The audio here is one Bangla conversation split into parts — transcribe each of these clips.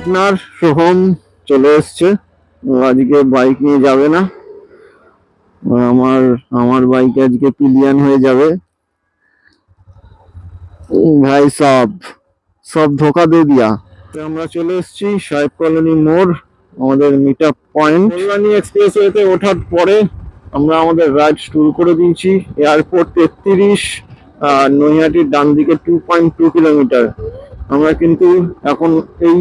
পার্টনার সোহম চলে এসছে। আজকে বাইক নিয়ে যাবে না। আমার আমার বাইক আজকে পিলিয়ান হয়ে যাবে। ভাই সব সব ধোকা দিয়ে দিয়া। আমরা চলে এসেছি সাহেব কলোনি মোড়, আমাদের মিট আপ পয়েন্ট এক্সপ্রেস ওয়েতে ওঠার পরে আমরা আমাদের রাইড শুরু করে দিয়েছি। এয়ারপোর্ট তেত্রিশ নৈহাটির ডান দিকে টু পয়েন্ট টু কিলোমিটার আমরা কিন্তু এখন এই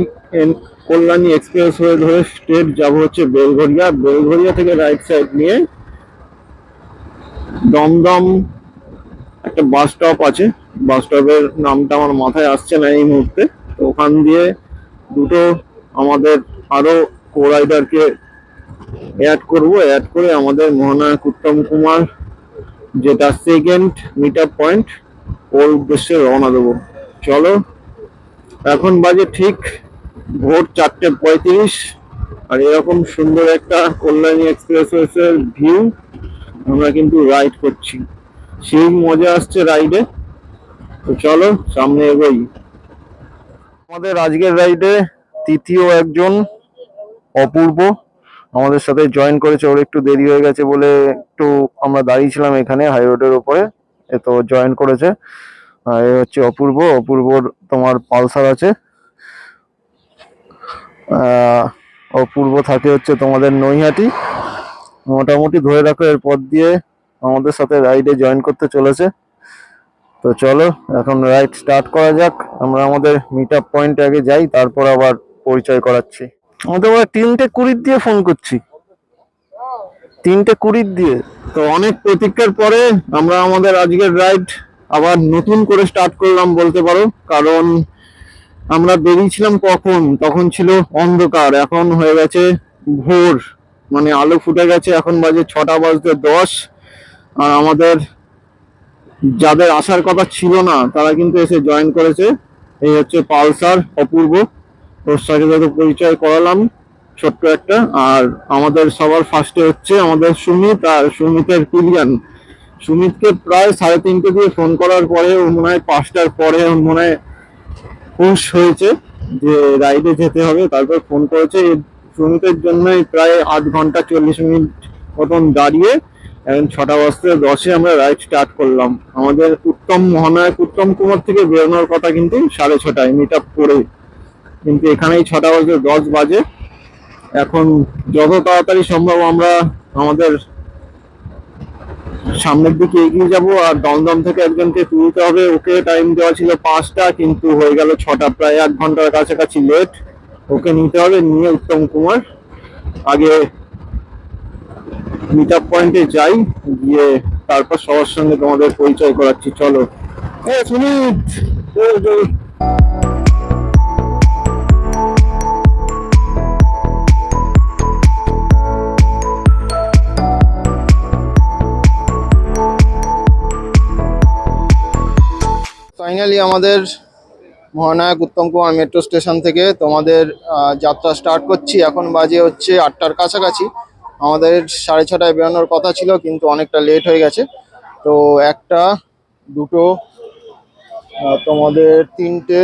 কল্যাণী এক্সপ্রেস হয়ে ধরে স্টেট যাব হচ্ছে বেলঘরিয়া বেলঘরিয়া থেকে রাইট সাইড নিয়ে দমদম একটা বাস স্টপ আছে। বাস স্টপের নামটা আমার মাথায় আসছে না এই মুহূর্তে। তো ওখান দিয়ে দুটো আমাদের আরও কো রাইডারকে অ্যাড করব। অ্যাড করে আমাদের মহানায়ক উত্তম কুমার যেটা সেকেন্ড মিট আপ পয়েন্ট ওর উদ্দেশ্যে রওনা দেবো। চলো এখন বাজে ঠিক ভোর চারটে পঁয়ত্রিশ, আর এরকম সুন্দর একটা কল্যাণী এক্সপ্রেসওয়ের ভিউ আমরা কিন্তু রাইড করছি। সেই মজা আসছে রাইডে। তো চলো, সামনে এগোই। আমাদের আজকের রাইডে তৃতীয় একজন অপূর্ব আমাদের সাথে জয়েন করেছে। ওর একটু দেরি হয়ে গেছে বলে একটু আমরা দাঁড়িয়েছিলাম এখানে, হাই রোডের উপরে এ তো জয়েন করেছে। এ হচ্ছে অপূর্ব, অপূর্বর তোমার পালসার আছে। অপূর্ব থাকে হচ্ছে তোমাদের নৈহাটি। মোটামুটি ধরে রাখো, এর পর দিয়ে আমাদের সাথে রাইডে জয়েন করতে চলেছে। তো চলো, এখন রাইড স্টার্ট করা যাক। আমরা আমাদের মিট আপ পয়েন্টে আগে যাই, তারপর আবার পরিচয় করাচ্ছি। আমাদের ওরা তিনটে কুড়ির দিয়ে ফোন করছি। তিনটে কুড়ির দিয়ে। তো অনেক প্রতীক্ষার পরে আমরা আমাদের আজকের রাইড আবার নতুন করে স্টার্ট করলাম বলতে পারো, কারণ আমরা বেরিয়েছিলাম কখন? তখন ছিল অন্ধকার, এখন হয়ে গেছে ভোর মানে আলো ফুটে গেছে, এখন বাজে ছটা বাজতে দশ, আর আমাদের যাদের আসার কথা ছিল না, তারা কিন্তু এসে জয়েন করেছে। এই হচ্ছে পালসার, অপূর্ব। ওর সাথে সাথে পরিচয় করালাম, ছোট্ট একটা। আর আমাদের সবার ফার্স্টে হচ্ছে আমাদের সুমিত, আর সুমিতের পিলিয়ান সুমিতকে প্রায় সাড়ে তিনটে দিয়ে ফোন করার পরে ওর মনে হয় পাঁচটার পরে ওর মনে হয় হুশ হয়েছে যে রাইডে যেতে হবে, তারপর ফোন করেছে। সুমিতের জন্যই প্রায় আধ ঘণ্টা চল্লিশ মিনিট মতন দাঁড়িয়ে এখন ছটা বাজতে দশে আমরা রাইড স্টার্ট করলাম। আমাদের উত্তম মহানায়ক, উত্তম কুমার থেকে বেরোনোর কথা কিন্তু সাড়ে ছটায় মিট আপ করে। কিন্তু এখানেই ছটা বাজতে দশ বাজে। এখন যত তাড়াতাড়ি সম্ভব আমরা আমাদের সামনের দিকে এগিয়ে যাব আর দমদম থেকে একজনকে তুলতে হবে। ওকে টাইম দেওয়া ছিল পাঁচটা, কিন্তু হয়ে গেল ছটা, প্রায় এক ঘণ্টার কাছাকাছি লেট ওকে নিতে হবে নিয়ে উত্তম কুমার। আগে মিট আপ পয়েন্টে যাই, গিয়ে তারপর সবার সঙ্গে তোমাদের পরিচয় করাচ্ছি। চলো। এ সুমিত ফাইনালি আমাদের মহানায়ক উত্তম কুমার মেট্রো স্টেশন থেকে তোমাদের যাত্রা স্টার্ট করছি। এখন বাজে হচ্ছে আটটার কাছাকাছি। আমাদের সাড়ে ছটায় বেরোনোর কথা ছিল, কিন্তু অনেকটা লেট হয়ে গেছে। তো একটা, দুটো তোমাদের তিনটে,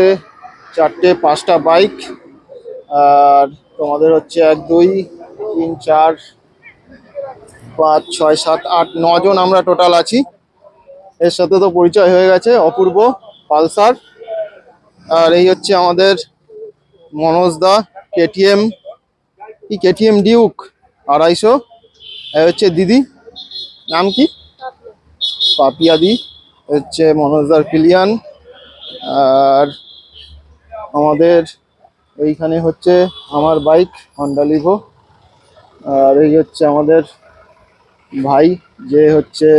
চারটে, পাঁচটা বাইক আর তোমাদের হচ্ছে এক, দুই, তিন, চার, পাঁচ, ছয়, সাত, আট, নজন আমরা টোটাল আছি। এর সাথে তো পরিচয় হয়ে গেছে, অপূর্ব। পালসার। আর এই হচ্ছে আমাদের মনোজ দা, কেটিএম, কি কেটিএম ডিউক? আড়াইশো। এই হচ্ছে দিদি। নাম কি? পাপিয়া দি। এ হচ্ছে মনোজদার পিলিয়ান আর আমাদের এইখানে হচ্ছে আমার বাইক, হন্ডা লিভো। আর এই হচ্ছে আমাদের ভাই, যে হচ্ছে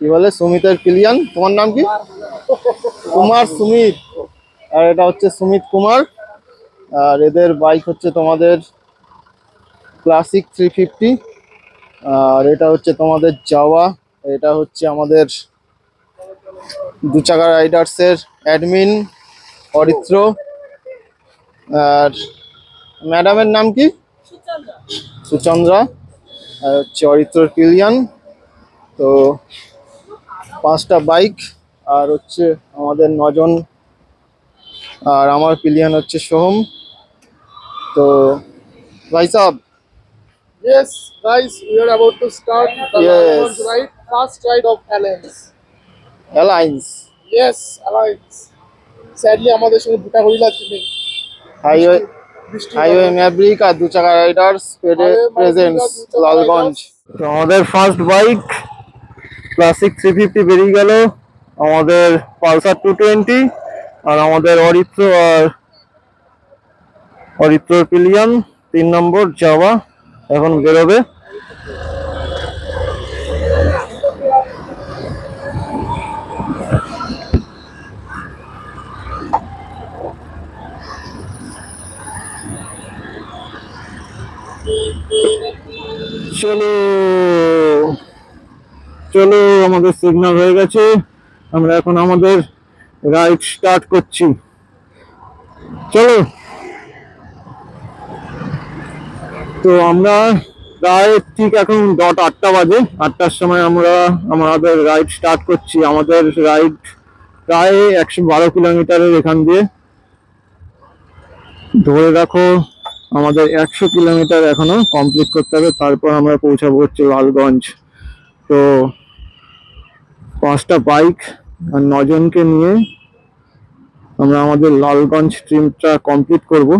কি বলে, সুমিতের পিলিয়ান তোমার নাম কি? কুমার সুমিত। আর এটা হচ্ছে সুমিত কুমার। আর এদের বাইক হচ্ছে তোমাদের ক্লাসিক থ্রি ফিফটি আর এটা হচ্ছে তোমাদের যাওয়া। এটা হচ্ছে আমাদের দু চাকা রাইডার্সের অ্যাডমিন অরিত্র। আর ম্যাডামের নাম কি? সুচন্দ্রা। আর হচ্ছে অরিত্র কিলিয়ান। তো পাঁচটা বাইক আর হচ্ছে আমাদের নজন আর আমার পিলিয়ান হচ্ছে সোহম। তো ভাই সাহেব। Yes, guys, we are about to start the Yes. Ride, first ride of Alliance. Alliance Yes, Alliance. Sadly, আমাদের সঙ্গে দুটা হরিলা নেই। হাইওয়ে হাইওয়ে ম্যাব্রিক আর দু চাকা রাইডার্স চাকা লালগঞ্জ। তো আমাদের first bike classic three fifty বেরিয়ে গেল। আমাদের পালসার টু টোয়েন্টি আর আমাদের অরিত্র আর অরিত্র পিলিয়ন, তিন নম্বর যাওয়া এখন বেরোবে। চলো। চলো আমাদের সিগন্যাল হয়ে গেছে। আমরা এখন আমাদের রাইড স্টার্ট করছি। চলো। তো আমরা প্রায় ঠিক এখন ডট আটটা বাজে। আটটার সময় আমরা আমাদের রাইড স্টার্ট করছি। আমাদের রাইড প্রায় একশো বারো কিলোমিটারের এখান দিয়ে। ধরে রাখো, আমাদের একশো কিলোমিটার এখনও কমপ্লিট করতে হবে। তারপর আমরা পৌঁছাবো হচ্ছে লালগঞ্জ। তো পাঁচটা বাইক আর নজনকে নিয়ে আমরা আমাদের লালগঞ্জ ট্রিপটা কমপ্লিট করব।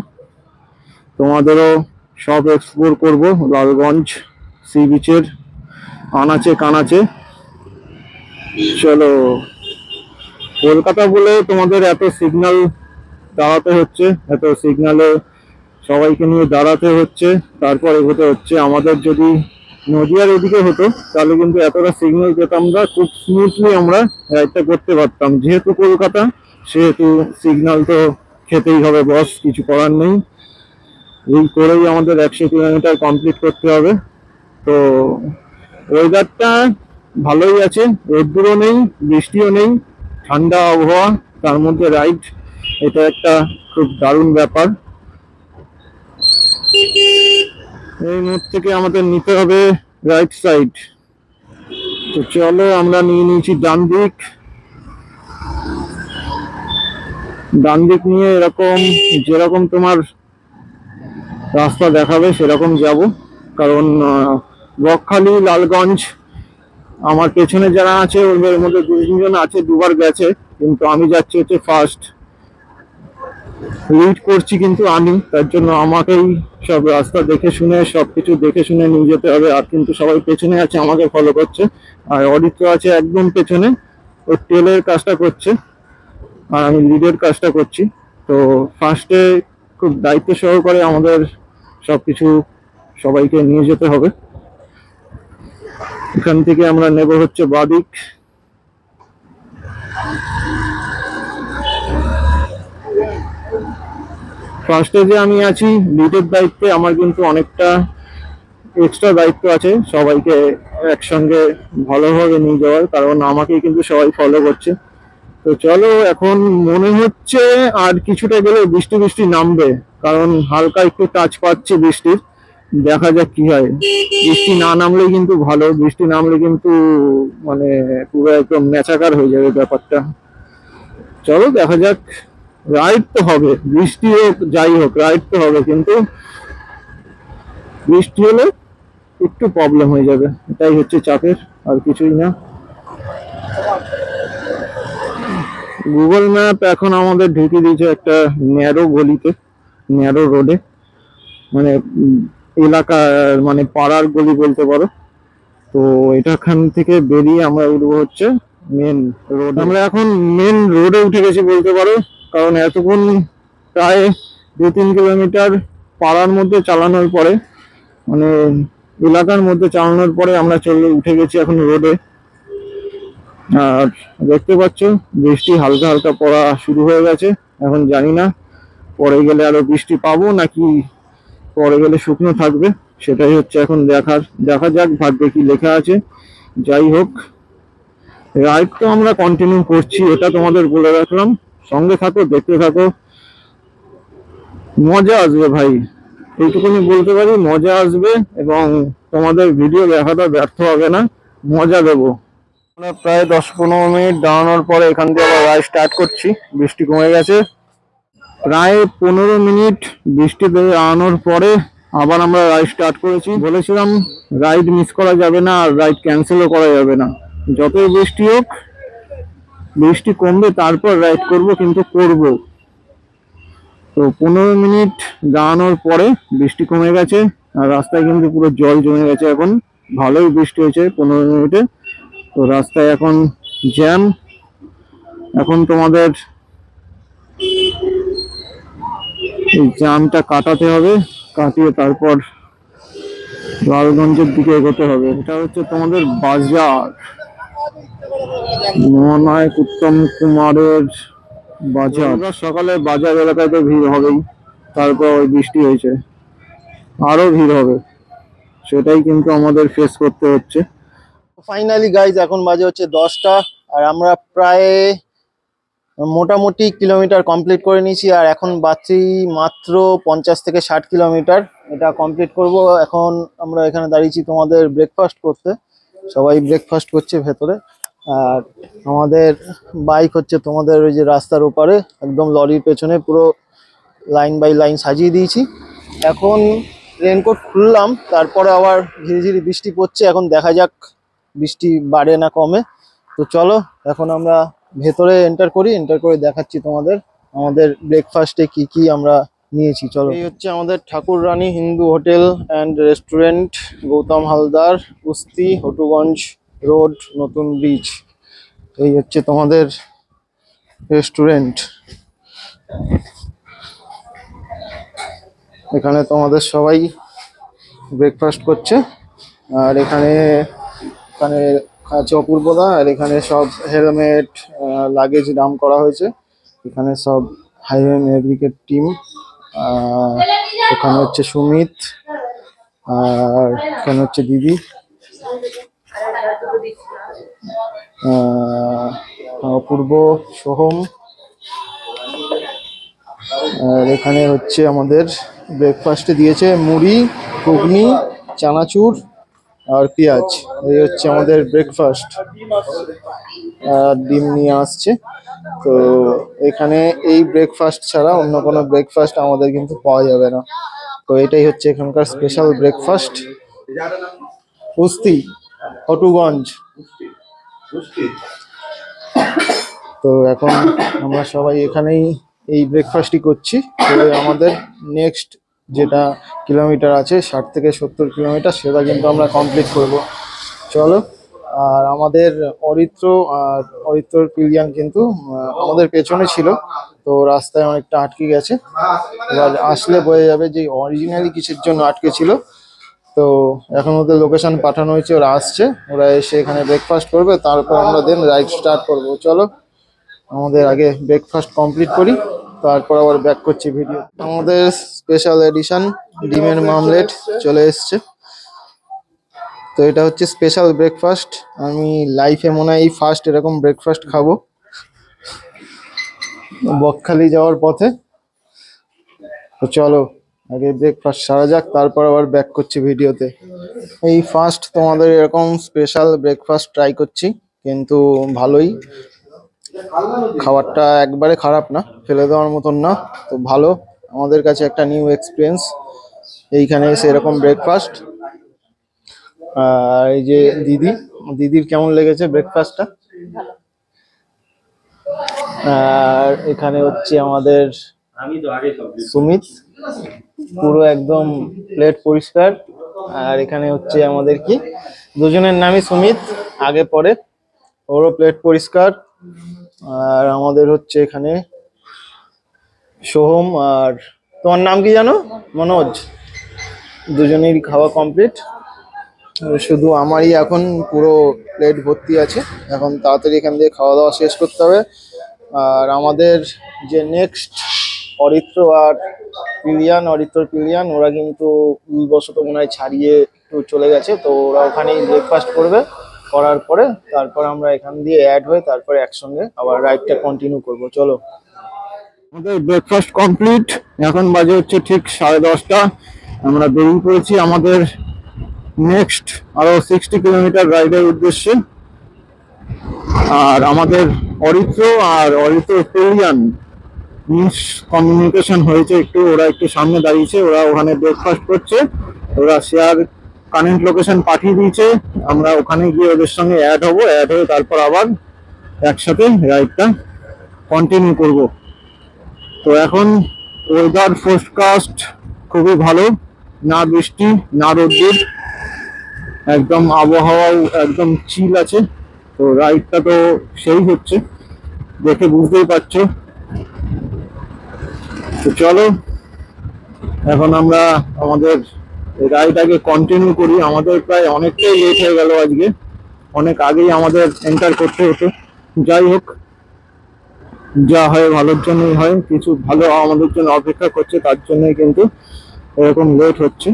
তোমাদেরও সব এক্সপ্লোর করব লালগঞ্জ সি বিচের আনাচে কানাচে। চলো, কলকাতা বলে তোমাদের এত সিগনাল দাঁড়াতে হচ্ছে, এত সিগন্যালে সবাইকে নিয়ে দাঁড়াতে হচ্ছে, তারপর এগোতে হচ্ছে। আমাদের যদি নদিয়ার এদিকে হতো, তাহলে কিন্তু এতটা সিগন্যাল পেতাম না, খুব স্মুথলি আমরা রাইডটা করতে পারতাম। যেহেতু কলকাতা, সেহেতু সিগন্যাল তো খেতেই হবে বস কিছু করার নেই। এই করেই আমাদের একশো কিলোমিটার কমপ্লিট করতে হবে। তো ওয়েদারটা ভালোই আছে, রোদ্দুরও নেই, বৃষ্টিও নেই, ঠান্ডা আবহাওয়া, তার মধ্যে রাইড এটা একটা খুব দারুণ ব্যাপার। এই মোড় থেকে আমাদের নিতে হবে রাইট সাইড তো চলো, আমরা নিয়ে নিয়েছি ডান দিক ডান দিক নিয়ে এরকম, যেরকম তোমার রাস্তা দেখাবে, সেরকম যাব। কারণ বকখালি, লালগঞ্জ, আমার পেছনে যারা আছে, ওদের মধ্যে দু তিনজন আছে, দুবার গেছে। কিন্তু আমি যাচ্ছি হচ্ছে ফার্স্ট লিড করছি কিন্তু আমি, তার জন্য আমাকেই সব রাস্তা দেখে শুনে সব কিছু দেখে শুনে নিয়ে যেতে হবে। আর কিন্তু সবাই পেছনে আছে, আমাকে ফলো করছে। আর অরিত্র আছে একদম পেছনে, ও টেলের কাজটা করছে। আর আমি লিডের কাজটা করছি। তো ফার্স্টে খুব দায়িত্ব সহকারে আমাদের সব কিছু সবাইকে নিয়ে যেতে হবে। এখান থেকে আমরা নেব হচ্ছে বাদিক। ফার্স্টে যে আমি আছি লিডের দায়িত্বে আমার কিন্তু অনেকটা এক্সট্রা দায়িত্ব আছে। সবাইকে একসঙ্গে ভালোভাবে নিয়ে যাওয়ার, কারণ আমাকেই কিন্তু সবাই ফলো করছে। তো চলো, এখন মনে হচ্ছে আর কিছুটা গেলে বৃষ্টি বৃষ্টি নামবে, কারণ হালকা একটু টাচ পাচ্ছে বৃষ্টির। দেখা যাক কি হয়। বৃষ্টি না নামলে কিন্তু ভালো, বৃষ্টি নামলে কিন্তু মানে পুরো একদম ম্যাচাকার হয়ে যাবে ব্যাপারটা। চলো, দেখা যাক রাইড তো হবে বৃষ্টি হোক যাই হোক রাইড তো হবে কিন্তু বৃষ্টি হলে একটু প্রবলেম হয়ে যাবে এটাই হচ্ছে চাপের আর কিছুই না। গুগল ম্যাপ এখন আমাদের ঢুকিয়ে দিয়েছে একটা ন্যারো গলিতে ন্যারো রোডে মানে উম, এলাকার মানে পাড়ার গলি বলতে পারো। তো এটাখান থেকে বেরিয়ে আমরা উঠবো হচ্ছে মেন রোড আমরা এখন মেন রোডে উঠে গেছি বলতে পারো। কারণ এতক্ষণ প্রায় দু তিন কিলোমিটার পাড়ার মধ্যে চালানোর পরে মানে এলাকার মধ্যে চালানোর পরে আমরা চলে, উঠে গেছি এখন রোডে। আর দেখতে পাচ্ছ, বৃষ্টি হালকা হালকা পড়া শুরু হয়ে গেছে। এখন জানি না পরে গেলে আরও বৃষ্টি পাবো নাকি পরে গেলে শুকনো থাকবে, সেটাই হচ্ছে এখন দেখার। দেখা যাক, ভাগ্যে কি লেখা আছে। যাই হোক রাইড তো আমরা কন্টিনিউ করছি, এটা তোমাদের বলে রাখলাম। সঙ্গে থাকো, দেখতে থাকো। মজা আসবে ভাই। এইটুকুনি বলতে পারি, মজা আসবে এবং তোমাদের ভিডিও দেখাটা ব্যর্থ হবে না, মজা দেবো। প্রায় দশ পনেরো মিনিট দাঁড়ানোর পরে এখান দিয়ে আবার রাইড স্টার্ট করছি, বৃষ্টি কমে গেছে। প্রায় পনেরো মিনিট বৃষ্টিতে দাঁড়ানোর পরে আবার আমরা রাইড স্টার্ট করেছি। বলেছিলাম রাইড মিস করা যাবে না আর রাইড ক্যান্সেলও করা যাবে না। যতই বৃষ্টি হোক বৃষ্টি কমবে, তারপর রাইড করব কিন্তু করব। তো পনেরো মিনিট দাঁড়ানোর পরে বৃষ্টি কমে গেছে, আর রাস্তায় কিন্তু পুরো জল জমে গেছে এখন। ভালোই বৃষ্টি হয়েছে পনেরো মিনিটে। তো রাস্তায় এখন জ্যাম এখন তোমাদের এই জ্যামটা কাটাতে হবে, কাটিয়ে তারপর লালগঞ্জের দিকে এগোতে হবে। এটা হচ্ছে তোমাদের বাজার। মহানায়ক উত্তম কুমারের বাজার। সকালে বাজার এলাকায় তো ভিড় হবেই তারপর ওই বৃষ্টি হয়েছে। আরও ভিড় হবে সেটাই কিন্তু আমাদের ফেস করতে হচ্ছে। ফাইনালি গাইজ এখন বাজে হচ্ছে দশটা আর আমরা প্রায় মোটামুটি কিলোমিটার কমপ্লিট করে নিয়েছি আর এখন বাচ্চি মাত্র পঞ্চাশ থেকে ষাট কিলোমিটার এটা কমপ্লিট করব এখন আমরা এখানে দাঁড়িয়েছি তোমাদের ব্রেকফাস্ট করতে। সবাই ব্রেকফাস্ট করছে ভেতরে। আর আমাদের বাইক হচ্ছে তোমাদের ওই যে রাস্তার ওপারে, একদম লরির পেছনে পুরো লাইন বাই লাইন সাজিয়ে দিয়েছি। এখন রেনকোট খুললাম, তারপরে আবার ধীরে ধীরে বৃষ্টি পড়ছে, এখন দেখা যাক বৃষ্টি বাড়ে না কমে। তো চলো, এখন আমরা ভেতরে এন্টার করি এন্টার করে দেখাচ্ছি তোমাদের, আমাদের ব্রেকফাস্টে কি কি আমরা নিয়েছি, চলো। এই হচ্ছে আমাদের Thakur Rani Hindu hotel and restaurant Gautam Haldar, কুস্তি, হটুগঞ্জ রোড, নতুন ব্রিজ এই হচ্ছে তোমাদের রেস্টুরেন্ট এখানে তোমাদের সবাই ব্রেকফাস্ট করছে, আর এখানে এখানে আছে অপূর্বদা, আর এখানে সব হেলমেট লাগেজ ডাম করা হয়েছে। এখানে সব হাইওয়ে নেভিগেট টিম এখানে হচ্ছে সুমিত, আর এখানে হচ্ছে দিদি। অপূর্ব সোহম। আর এখানে হচ্ছে আমাদের ব্রেকফাস্টে দিয়েছে মুড়ি, ঘুগনি, চানাচুর আর পেঁয়াজ। এই হচ্ছে আমাদের ব্রেকফাস্ট আর ডিম নিয়ে আসছে। তো এখানে এই ব্রেকফাস্ট ছাড়া অন্য কোনো ব্রেকফাস্ট আমাদের কিন্তু পাওয়া যাবে না। তো এটাই হচ্ছে এখানকার স্পেশাল ব্রেকফাস্ট কুস্তি। হটুগঞ্জ তো এখন আমরা সবাই এখানেই এই ব্রেকফাস্টই করছি। তো আমাদের নেক্সট যেটা কিলোমিটার আছে ষাট থেকে সত্তর কিলোমিটার সেটা কিন্তু আমরা কমপ্লিট করব। চলো আর আমাদের অরিত্র আর অরিত্রর পিলিয়ান কিন্তু আমাদের পেছনে ছিল। তো রাস্তায় অনেকটা আটকে গেছে। এবার আসলে বোঝা যাবে যে অরিজিনালি কিসের জন্য আটকে ছিল। তো এখন ওদের লোকেশন পাঠানো হয়েছে, ওরা আসছে, ওরা এসে এখানে ব্রেকফাস্ট করবে, তারপর আমরা দেন রাইড স্টার্ট করব। চলো, আমাদের আগে ব্রেকফাস্ট কমপ্লিট করি, তারপর আবার ব্যাক করছি ভিডিও আমাদের স্পেশাল এডিশন ডিমের মামলেট চলে এসছে। তো এটা হচ্ছে স্পেশাল ব্রেকফাস্ট আমি লাইফে মনে হয় এই ফার্স্ট এরকম ব্রেকফাস্ট খাব। বকখালি যাওয়ার পথে। তো চলো আগে ব্রেকফাস্ট সারা যাক তারপর আবার ব্যাক করছি ভিডিওতে। এই ফার্স্ট তোমাদের এরকম স্পেশাল ব্রেকফাস্ট ট্রাই করছি কিন্তু ভালোই। খাবারটা একবারে খারাপ না ফেলে দেওয়ার মতন না তো ভালো। আমাদের কাছে একটা নিউ এক্সপিরিয়েন্স এইখানে এসে এরকম ব্রেকফাস্ট আর এই যে দিদি দিদির কেমন লেগেছে ব্রেকফাস্টটা আর এখানে হচ্ছে আমাদের সুমিত। পুরো একদম প্লেট পরিষ্কার। আর এখানে হচ্ছে আমাদের কি? দুজনের নামই সুমিত, আগে পরে। ওরও প্লেট পরিষ্কার। আর আমাদের হচ্ছে এখানে সোহম আর তোমার নাম কি জানো? মনোজ। দুজনের খাওয়া কমপ্লিট শুধু আমারই এখন পুরো প্লেট ভর্তি আছে। এখন তাড়াতাড়ি এখান দিয়ে খাওয়া দাওয়া শেষ করতে হবে। আর আমাদের যে নেক্সট অরিত্র আর পিলিয়ান, অরিত্র পিলিয়ান, ওরা কিন্তু ভুলবশত মনে হয় ছাড়িয়ে একটু চলে গেছে, তো ওরা ওখানেই ব্রেকফাস্ট করবে। করার পরে তারপর আমরা এখান দিয়ে অ্যাড হয়ে তারপরে একসঙ্গে আবার রাইডটা কন্টিনিউ করব। চলো। আমাদের ব্রেকফাস্ট কমপ্লিট এখন বাজে হচ্ছে ঠিক সাড়ে দশটা। আমরা বেরিয়ে পড়েছি আমাদের নেক্সট আরও সিক্সটি কিলোমিটার রাইডের উদ্দেশ্যে। আর আমাদের অরিত্র আর অরিত্র পেলিয়ান মিস কমিউনিকেশন হয়েছে একটু, ওরা একটু সামনে দাঁড়িয়েছে, ওরা ওখানে ব্রেকফাস্ট করছে, ওরা শেয়ার কারেন্ট লোকেশন পাঠিয়ে দিয়েছে, আমরা ওখানে গিয়ে ওদের সঙ্গে অ্যাড হব অ্যাড হয়ে তারপর আবার একসাথে রাইডটা কন্টিনিউ করব। তো এখন ওয়েদার ফোরকাস্ট খুবই ভালো, না বৃষ্টি, না রোদ্দুর, একদম আবহাওয়াও একদম চিল আছে, তো রাইডটা তো সেই হচ্ছে, দেখে বুঝতেই পারছ। তো চলো, এখন আমরা আমাদের রাইডটাকে কন্টিনিউ করি। আমাদের প্রায় অনেকটাই লেট হয়ে গেল আজকে। অনেক আগেই আমাদের এন্টার করতে হতো। যাই হোক, যা হয় ভালোর জন্যই হয়। কিছু ভালো আমাদের জন্য অপেক্ষা করছে, তার জন্যই কিন্তু এরকম লেট হচ্ছে।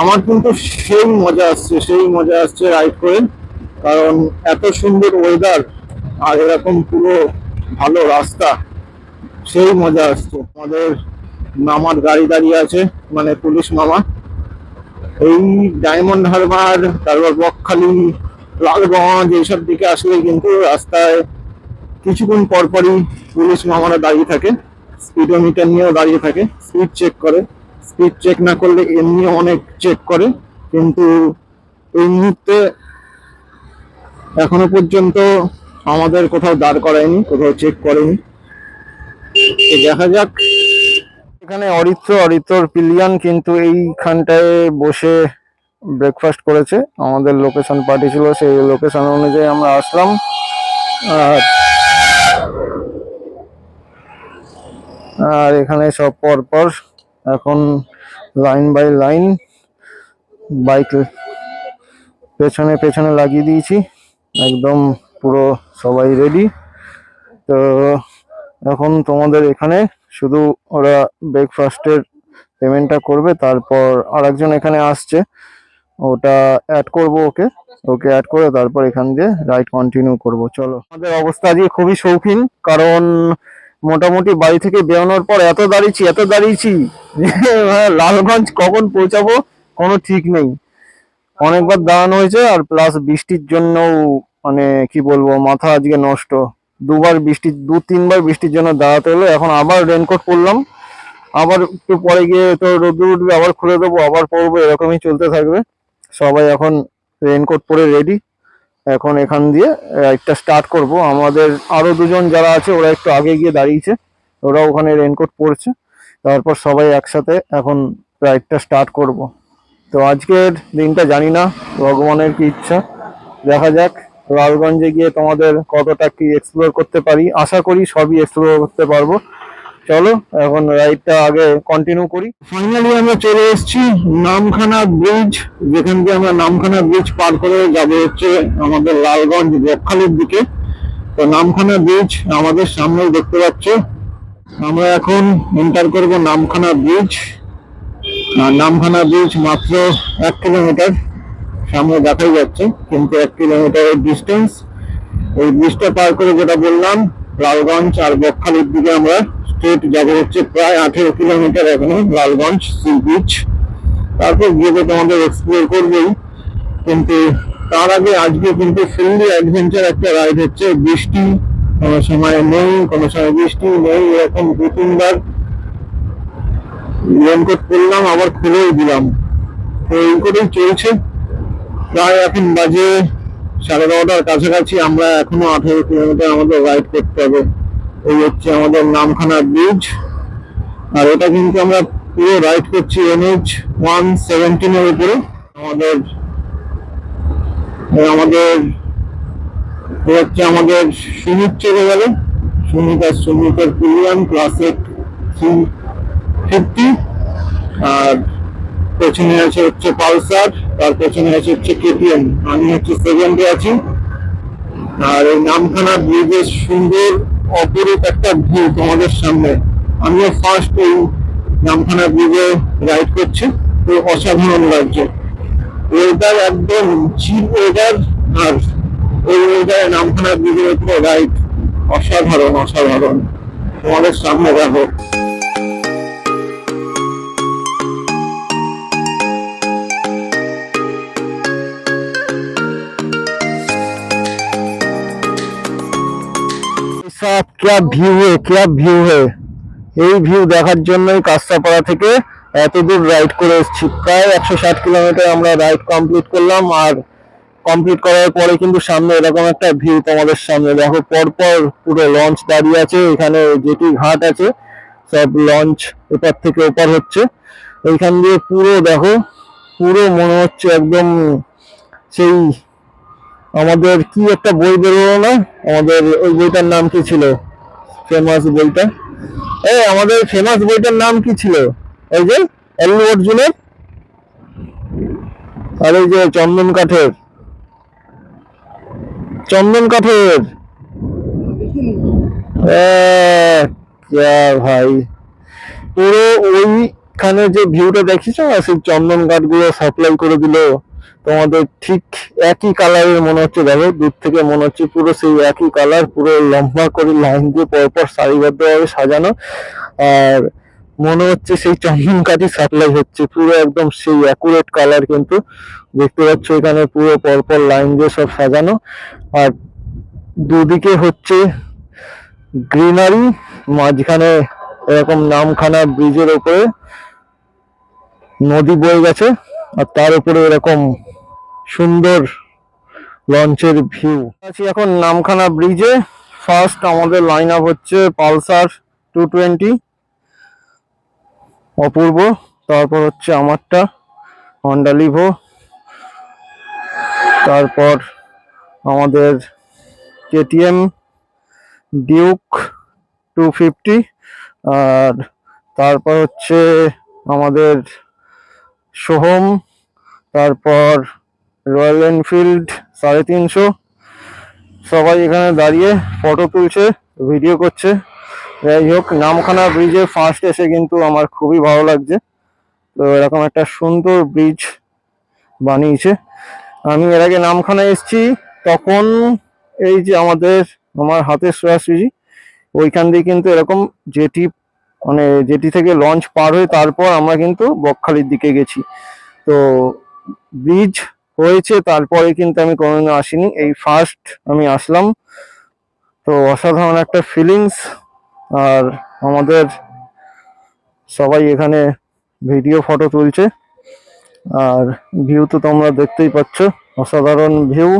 আমার কিন্তু সেই মজা আসছে, সেই মজা আসছে রাইড করে। কারণ এত সুন্দর ওয়েদার আর এরকম পুরো ভালো রাস্তা, সেই মজা আসছে। আমাদের মামার গাড়ি দাঁড়িয়ে আছে মানে পুলিশ মামা। এই ডায়মন্ড হারবার তারপর বকখালি, লালগঞ্জ, এইসব দিকে আসলে কিন্তু রাস্তায় কিছুক্ষণ পরপরই পুলিশ মামারা দাঁড়িয়ে থাকে। স্পিডোমিটার নিয়েও দাঁড়িয়ে থাকে স্পিড চেক করে। স্পিড চেক না করলে এমনি অনেক চেক করে, কিন্তু এই মুহূর্তে এখনও পর্যন্ত আমাদের কোথাও দাঁড় করায়নি, কোথাও চেক করেনি। দেখা যাক। এখানে অরিত্র, অরিত্রর পিলিয়ন কিন্তু এইখানটায় বসে ব্রেকফাস্ট করেছে। আমাদের লোকেশন পাঠিয়েছিল, সেই লোকেশন অনুযায়ী আমরা আসলাম। আর আর এখানে সব পর পর এখন লাইন বাই লাইন বাইক পেছনে পেছনে লাগিয়ে দিয়েছি। একদম পুরো সবাই রেডি তো এখন তোমাদের এখানে শুধু ওরা ব্রেকফাস্টের পেমেন্টটা করবে, তারপর আরেকজন এখানে আসছে। ওটা অ্যাড করব ওকে। ওকে অ্যাড করে তারপর এখান দিয়ে রাইড কন্টিনিউ করব। চলো। আমাদের অবস্থা আজকে খুবই শৌখিন, কারণ মোটামুটি বাড়ি থেকে বেরোনোর পর এত দাঁড়িয়েছি এত দাঁড়িয়েছি লালগঞ্জ কখন পৌঁছাবো কোনো ঠিক নেই। অনেকবার দাঁড়ানো হয়েছে আর প্লাস বৃষ্টির জন্য মানে কি বলব, মাথা আজকে নষ্ট। দুবার বৃষ্টি, দু তিনবার বৃষ্টির জন্য দাঁড়াতে হলো, এখন আবার রেনকোট পরলাম। আবার একটু পরে গিয়ে তো রোদ্দুর উঠবে, আবার খুলে দেবো, আবার পরবো, এরকমই চলতে থাকবে। সবাই এখন রেনকোট পরে রেডি এখন এখান দিয়ে রাইডটা স্টার্ট করব। আমাদের আরও দুজন যারা আছে, ওরা একটু আগে গিয়ে দাঁড়িয়েছে। ওরা ওখানে রেনকোট পরছে তারপর সবাই একসাথে এখন রাইডটা স্টার্ট করব। তো আজকের দিনটা জানি না, ভগবানের কি ইচ্ছা। দেখা যাক, লালগঞ্জে গিয়ে তোমাদের কতটা কি এক্সপ্লোর করতে পারি। আশা করি সবই এক্সপ্লোর করতে পারব। চলো, এখন রাইডটা আগে কন্টিনিউ করি। ফাইনালি আমরা চলে এসেছি নামখানা ব্রিজ যেখান দিয়ে আমরা নামখানা ব্রিজ পার করে যাব হচ্ছে আমাদের লালগঞ্জ বকখালির দিকে। তো নামখানা ব্রিজ আমাদের সামনেই দেখতে পাচ্ছ। আমরা এখন এন্টার করব নামখানা ব্রিজ আর নামখানা ব্রিজ মাত্র এক কিলোমিটার সামনে দেখাই যাচ্ছে, কিন্তু এক কিলোমিটারের ডিস্টেন্স ওই ব্রিজটা পার করে যেটা বললাম, লালগঞ্জ আর বকখালির দিকে আমরা স্ট্রেট যাব হচ্ছে প্রায় আঠেরো কিলোমিটার এখনও, লালগঞ্জ সি বিচ তারপর গিয়ে তো তোমাদের এক্সপ্লোর করবেই। কিন্তু তার আগে আজকে কিন্তু ফুললি অ্যাডভেঞ্চার একটা রাইড হচ্ছে বৃষ্টি। কোনো সময় নেই, কোনো সময় বৃষ্টি নেই, এরকম দু তিনবার। রেনকোট পরলাম আবার খুলেও দিলাম। তো এই করেই চলছে। প্রায় এখন বাজে সাড়ে বারোটার কাছাকাছি, আমরা এখনও আঠেরো কিলোমিটার আমাদের রাইড করতে হবে। এই হচ্ছে আমাদের নামখানা ব্রিজ আর এটা কিন্তু আমরা পুরো রাইড করছি এনএইচ ওয়ান সেভেন্টিনের উপরে। আমাদের আমাদের হচ্ছে আমাদের সুমিত চলে গেল। সুমিত আর সুমিতের প্রিমিয়াম ক্লাসিক থ্রি ফিফটি আর পেছনে আছে হচ্ছে পালসার, তার পেছনে আছে হচ্ছে কেটিএম। আমি হচ্ছে সেকেন্ডে আছি। আর এই নামখানা ব্রিজের সুন্দর অপরূপ একটা ভিউ তোমাদের সামনে। আমিও ফার্স্ট এই নামখানা ব্রিজে রাইড করছি, তো অসাধারণ লাগছে। ওয়েদার একদম চিল ওয়েদার আর ওই ওয়েদারে নামখানা ব্রিজের উপরে রাইড অসাধারণ অসাধারণ। তোমাদের সামনে দেখো। সাপ ক্যা ভিউ হয়ে ক্লাব ভিউ হয়ে এই ভিউ দেখার জন্যই কাস্তাপাড়া থেকে এত দূর রাইড করে এসেছি। প্রায় একশো ষাট কিলোমিটার আমরা রাইড কমপ্লিট করলাম আর কমপ্লিট করার পরে কিন্তু সামনে এরকম একটা ভিউ তোমাদের সামনে। দেখো, পরপর পুরো লঞ্চ দাঁড়িয়ে আছে। এখানে যেটি ঘাট আছে, সব লঞ্চ এপার থেকে ওপার হচ্ছে। এইখান দিয়ে পুরো দেখো, পুরো মনে হচ্ছে একদম সেই আমাদের কি একটা বই বেরোলো না? আমাদের ওই বইটার নাম কি ছিল? ফেমাস বইটা? এই আমাদের ফেমাস বইটার নাম কি ছিল? ওই যে অল্লু অর্জুনের? আর এই যে চন্দন কাঠের? চন্দন কাঠের? ভাই। পুরো ওইখানে যে ভিউটা দেখিস না সেই চন্দন কাঠগুলো সাপ্লাই করে দিল। তোমাদের ঠিক একই কালারের মনে হচ্ছে, দেখো, দূর থেকে মনে হচ্ছে পুরো সেই একই কালার পুরো লম্বা করে লাইন দিয়ে পরপর সারিবদ্ধভাবে সাজানো। আর মনে হচ্ছে সেই চন্দন কাঠি সাপ্লাই হচ্ছে, পুরো একদম সেই অ্যাকুরেট কালার কিন্তু দেখতে পাচ্ছ এখানে পুরো পরপর লাইন দিয়ে সব সাজানো। আর দুদিকে হচ্ছে গ্রিনারি মাঝখানে এরকম নামখানা ব্রিজের ওপরে নদী বয়ে গেছে, আর তার উপরে এরকম সুন্দর লঞ্চের ভিউ। আছি এখন নামখানা ব্রিজে। ফার্স্ট আমাদের লাইন আপ হচ্ছে পালসার টু টোয়েন্টি অপূর্ব। তারপর হচ্ছে আমারটা হন্ডা লিভো তারপর আমাদের কেটিএম ডিউক টু ফিফটি আর তারপর হচ্ছে আমাদের সোহম তারপর রয়্যাল এনফিল্ড সাড়ে তিনশো। সবাই এখানে দাঁড়িয়ে ফটো তুলছে ভিডিও করছে। যাই হোক, নামখানা ব্রিজে ফার্স্ট এসে কিন্তু আমার খুবই ভালো লাগছে। তো এরকম একটা সুন্দর ব্রিজ বানিয়েছে। আমি এর আগে নামখানা এসেছি, তখন এই যে আমাদের, আমার হাতের সোয়াশুজি ওইখান দিয়ে কিন্তু এরকম জেটি মানে জেটি থেকে লঞ্চ পার হয়ে তারপর আমরা কিন্তু বকখালির দিকে গেছি। তো ব্রিজ হয়েছে, তারপরে কিন্তু আমি কোনোদিনও আসিনি। এই ফার্স্ট আমি আসলাম। তো অসাধারণ একটা ফিলিংস আর আমাদের সবাই এখানে ভিডিও ফটো তুলছে। আর ভিউ তো তোমরা দেখতেই পাচ্ছ। অসাধারণ ভিউ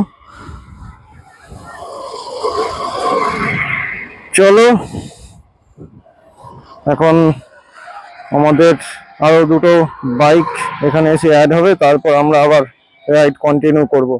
চলো, এখন আমাদের আরও দুটো বাইক এখানে এসে অ্যাড হবে। তারপর আমরা আবার রাইড কন্টিনিউ করব।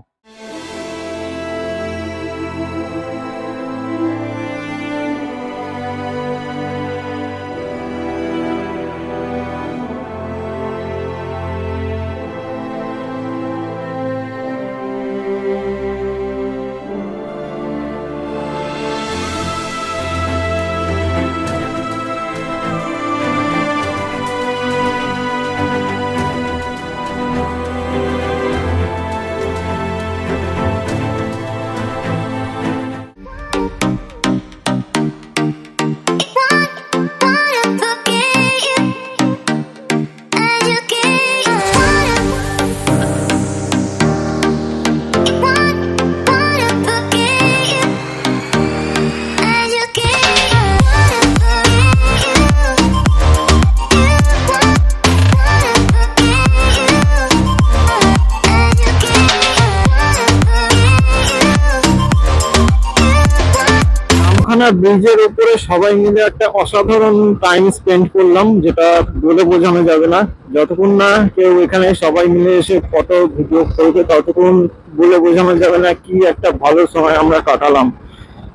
ব্রিজের উপরে সবাই মিলে একটা অসাধারণ টাইম স্পেন্ড করলাম, যেটা বলে বোঝানো যাবে না। যতক্ষণ না কেউ এখানে সবাই মিলে এসে ফটো ভিডিও করবে, ততক্ষণ বলে বোঝানো যাবে না কি একটা ভালো সময় আমরা কাটালাম।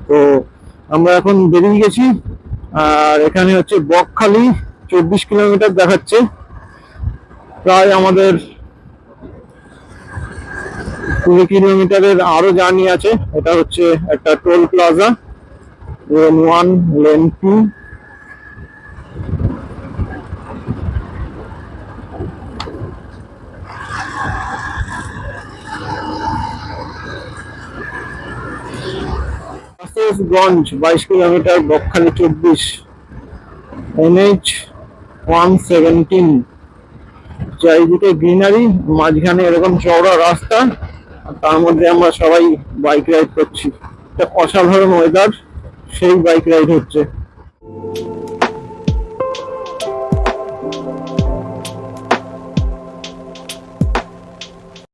তো আমরা এখন বেরিয়ে গেছি, আর এখানে হচ্ছে বকখালি, চব্বিশ কিলোমিটার দেখাচ্ছে। প্রায় আমাদের কুড়ি কিলোমিটারের আরও জার্নি আছে, এটা হচ্ছে একটা toll plaza. Lane one lane two গঞ্জ বাইশ কিলোমিটার বকখালি চব্বিশ। এনএইচ ওয়ান সেভেন্টিন চারিদিকে গ্রিনারি মাঝখানে এরকম চওড়া রাস্তা, আর তার মধ্যে আমরা সবাই বাইক রাইড করছি। একটা অসাধারণ ওয়েদার সেই বাইক রাইড হচ্ছে।